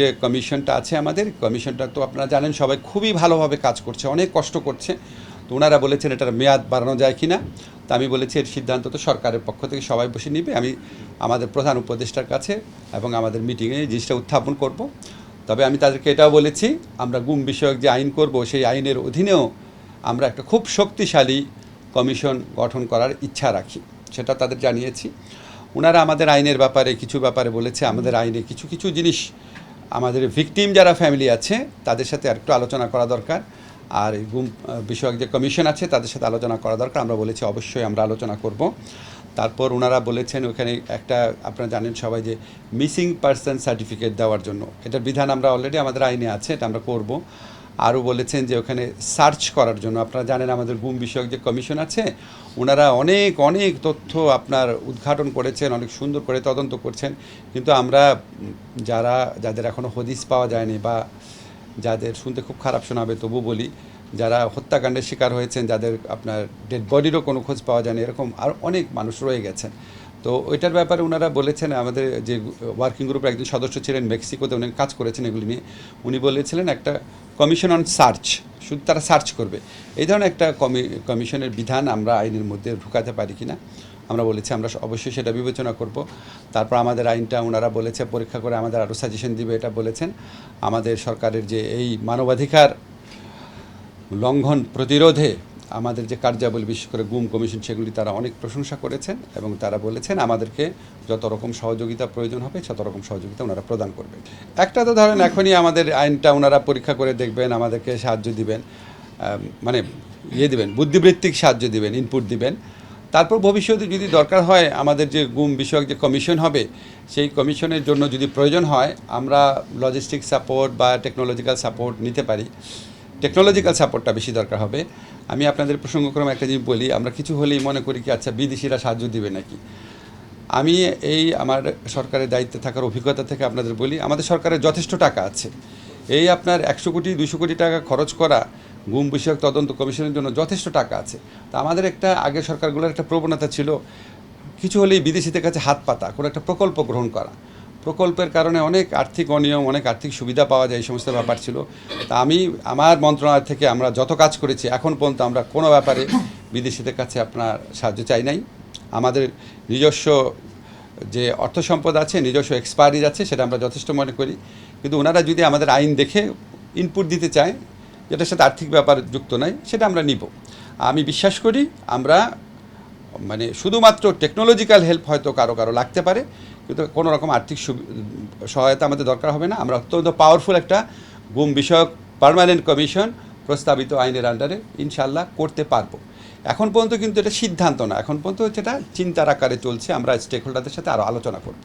যে কমিশনটা আছে আমাদের, কমিশনটা তো আপনারা জানেন, সবাই খুবই ভালোভাবে কাজ করছে, অনেক কষ্ট করছে। তো ওনারা বলেছেন এটার মেয়াদ বাড়ানো যায় কি না তা আমি বলেছি, এর সিদ্ধান্ত তো সরকারের পক্ষ থেকে সবাই বসে নিবে। আমি আমাদের প্রধান উপদেষ্টার কাছে এবং আমাদের মিটিংয়ে জিনিসটা উত্থাপন করব। তবে আমি তাদেরকে এটাও বলেছি, আমরা গুম বিষয়ক যে আইন করব, সেই আইনের অধীনেও আমরা একটা খুব শক্তিশালী কমিশন গঠন করার ইচ্ছা রাখি, সেটা তাদের জানিয়েছি। ওনারা আমাদের আইনের ব্যাপারে কিছু ব্যাপারে বলেছে, আমাদের আইনে কিছু কিছু জিনিস আমাদের ভিকটিম যারা ফ্যামিলি আছে, তাদের সাথে আরেকটু আলোচনা করা দরকার। আর গুম, বিষয়ক যে কমিশন আছে, তাদের সাথে আলোচনা করা দরকার। আমরা বলেছি অবশ্যই আমরা আলোচনা করব। তারপর ওনারা বলেছেন ওখানে একটা, আপনারা জানেন সবাই যে মিসিং পার্সন সার্টিফিকেট দেওয়ার জন্য। এটার বিধান আমরা অলরেডি আমাদের আইনে আছে, এটা আমরা করব। আরও বলেছেন যে ওখানে সার্চ করার জন্য। আপনারা জানেন আমাদের গুম বিষয়ক যে কমিশন আছে, ওনারা অনেক অনেক তথ্য আপনার উদ্ঘাটন করেছেন, অনেক সুন্দর করে তদন্ত করছেন। কিন্তু আমরা, যারা, যাদের এখনও হদিস পাওয়া যায়নি বা যাদের শুনতে খুব খারাপ শোনাবে, তবু বলি, যারা হত্যাকাণ্ডের শিকার হয়েছেন, যাদের আপনার ডেড বডিরও কোনো খোঁজ পাওয়া যায়নি, এরকম আর অনেক মানুষ রয়ে গেছেন। তো ওইটার ব্যাপারে ওনারা বলেছেন, আমাদের যে ওয়ার্কিং গ্রুপের একজন সদস্য ছিলেন মেক্সিকোতে, উনি কাজ করেছেন এগুলি নিয়ে। উনি বলেছিলেন একটা কমিশন অন সার্চ শুধু তারা সার্চ করবে। এই ধরনের একটা কমি কমিশনের বিধান আমরা আইনের মধ্যে ঢুকাতে পারি কিনা, আমরা বলেছি, আমরা অবশ্যই সেটা বিবেচনা করব। তারপর আমাদের আইনটা ওনারা বলেছে, পরীক্ষা করে আমাদের আরও সাজেশন দিবে, এটা বলেছেন। আমাদের সরকারের যে এই মানবাধিকার লঙ্ঘন প্রতিরোধে আমাদের যে কার্যাবলী, বিশেষ করে গুম কমিশন, সেগুলি তারা অনেক প্রশংসা করেছেন এবং তারা বলেছেন আমাদেরকে যত রকম সহযোগিতা প্রয়োজন হবে, তত রকম সহযোগিতা ওনারা প্রদান করবেন। একটা তো ধরেন, এখনই আমাদের আইনটা ওনারা পরীক্ষা করে দেখবেন, আমাদেরকে সাহায্য দিবেন মানে ইয়ে দিবেন, বুদ্ধিবৃত্তিক সাহায্য দিবেন ইনপুট দিবেন। তারপর ভবিষ্যতে যদি দরকার হয়, আমাদের যে গুম বিষয়ক যে কমিশন হবে, সেই কমিশনের জন্য যদি প্রয়োজন হয়, আমরা লজিস্টিক সাপোর্ট বা টেকনোলজিক্যাল সাপোর্ট নিতে পারি। টেকনোলজিক্যাল সাপোর্টটা বেশি দরকার হবে। আমি আপনাদের প্রসঙ্গক্রমে একটা জিনিস বলি, আমরা কিছু হলেই মনে করি কি আচ্ছা বিদেশিরা সাহায্য দিবে নাকি? আমি এই আমার সরকারের দায়িত্বে থাকার অভিজ্ঞতা থেকে আপনাদের বলি, আমাদের সরকারের যথেষ্ট টাকা আছে। এই আপনার একশো কোটি দুশো কোটি টাকা খরচ করা গুম বিষয়ক তদন্ত কমিশনের জন্য যথেষ্ট টাকা আছে। তা আমাদের একটা আগের সরকারগুলোর একটা প্রবণতা ছিল, কিছু হলেই বিদেশিদের কাছে হাত পাতা, কোনো একটা প্রকল্প গ্রহণ করা। প্রকল্পের কারণে অনেক আর্থিক অনিয়ম, অনেক আর্থিক সুবিধা পাওয়া যায় এই সমস্ত ব্যাপার ছিল। তা আমি, আমার মন্ত্রণালয় থেকে আমরা যত কাজ করেছি, এখন পর্যন্ত আমরা কোনো ব্যাপারে বিদেশিদের কাছে আপনার সাহায্য চাই নাই। আমাদের নিজস্ব যে অর্থ সম্পদ আছে, নিজস্ব এক্সপায়ারিজ আছে, সেটা আমরা যথেষ্ট মনে করি। কিন্তু ওনারা যদি আমাদের আইন দেখে ইনপুট দিতে চায়, যেটার সাথে আর্থিক ব্যাপার যুক্ত নয় সেটা আমরা নিব। আমি বিশ্বাস করি, আমরা মানে শুধুমাত্র টেকনোলজিক্যাল হেল্প হয়তো কারও কারও লাগতে পারে, কিন্তু কোনো রকম আর্থিক সহায়তা আমাদের দরকার হবে না। আমরা অত্যন্ত পাওয়ারফুল একটা গুম বিষয়ক পারমানেন্ট কমিশন প্রস্তাবিত আইনের আন্ডারে ইনশাল্লাহ করতে পারব। এখন পর্যন্ত কিন্তু এটা সিদ্ধান্ত না। এখন পর্যন্ত হচ্ছে এটা চিন্তার আকারে চলছে। আমরা স্টেক হোল্ডারদের সাথে আরও আলোচনা করব।